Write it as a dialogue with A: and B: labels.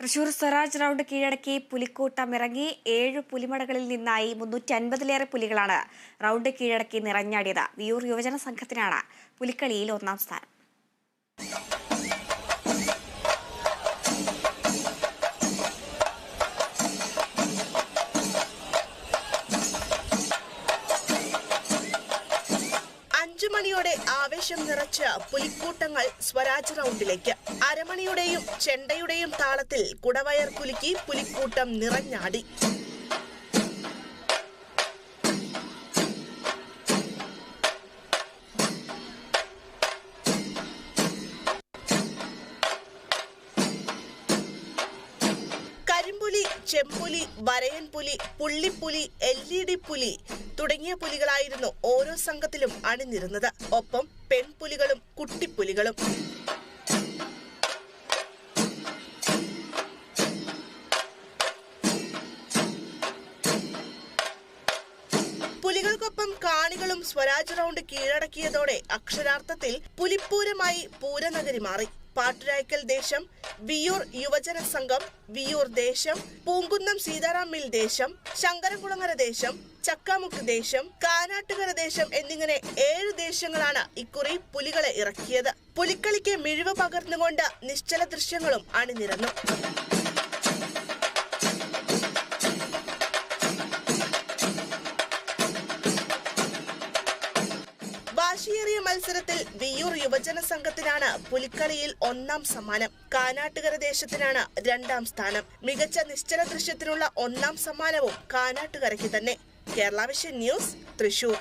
A: Thrissur Swaraj round കീഴടക്കി പുലിക്കൂട്ടം ഇറങ്ങി ഏഴ് പുലിമടകളിൽ നിന്നായി മുന്നൂറ്റി അൻപതിലേറെ പുലികളാണ് റൗണ്ട് കീഴടക്കി നിറഞ്ഞാടിയത്. വിയൂർ യുവജന സംഘത്തിനാണ് പുലിക്കളിയിൽ ഒന്നാം സ്ഥാനം.
B: അഞ്ചു മണിയോടെ ആവേശം നിറച്ച പുലിക്കൂട്ടങ്ങൾ സ്വരാജ് റൗണ്ടിലേക്ക്. അരമണിയുടെയും ചെണ്ടയുടെയും താളത്തിൽ കുടവയർ കുലുക്കി പുലിക്കൂട്ടം നിറഞ്ഞാടി. കരിമ്പുലി ചെമ്പുലി വരയൻ പുലി പുള്ളിപ്പുലി എൽ ഇ ഡി പുലി തുടങ്ങിയ പുലികളായിരുന്നു ഓരോ സംഘത്തിലും അണിനിരുന്നത്. ഒപ്പം പെൺപുലികളും കുട്ടിപ്പുലികളും. പുലികൾക്കൊപ്പം കാണികളും സ്വരാജ് റൗണ്ട് കീഴടക്കിയതോടെ അക്ഷരാർത്ഥത്തിൽ പുലിപ്പൂരമായി പൂരനഗരി മാറി. പാട്ടുരായ്ക്കൽ ദേശം വിയൂർ യുവജന സംഘം വിയൂർ ദേശം പൂങ്കുന്നം സീതാറാം മിൽ ദേശം ശങ്കരകുളങ്ങര ദേശം ചക്കാമുക്ക് ദേശം കാനാട്ടുകര ദേശം എന്നിങ്ങനെ ഏഴ് ദേശങ്ങളാണ് ഇക്കുറി പുലികളെ ഇറക്കിയത്. പുലിക്കളിക്ക് മിഴിവ് പകർന്നുകൊണ്ട് നിശ്ചല ദൃശ്യങ്ങളും അണിനിരന്നു. വാശിയേറിയ മത്സരത്തിൽ വിയൂർ യുവജന സംഘത്തിനാണ് പുലിക്കളിയിൽ ഒന്നാം സമ്മാനം. കാനാട്ടുകര ദേശത്തിനാണ് രണ്ടാം സ്ഥാനം. മികച്ച നിശ്ചല ദൃശ്യത്തിനുള്ള ഒന്നാം സമ്മാനവും കാനാട്ടുകരയ്ക്ക് തന്നെ. Kerala vision news Thrissur.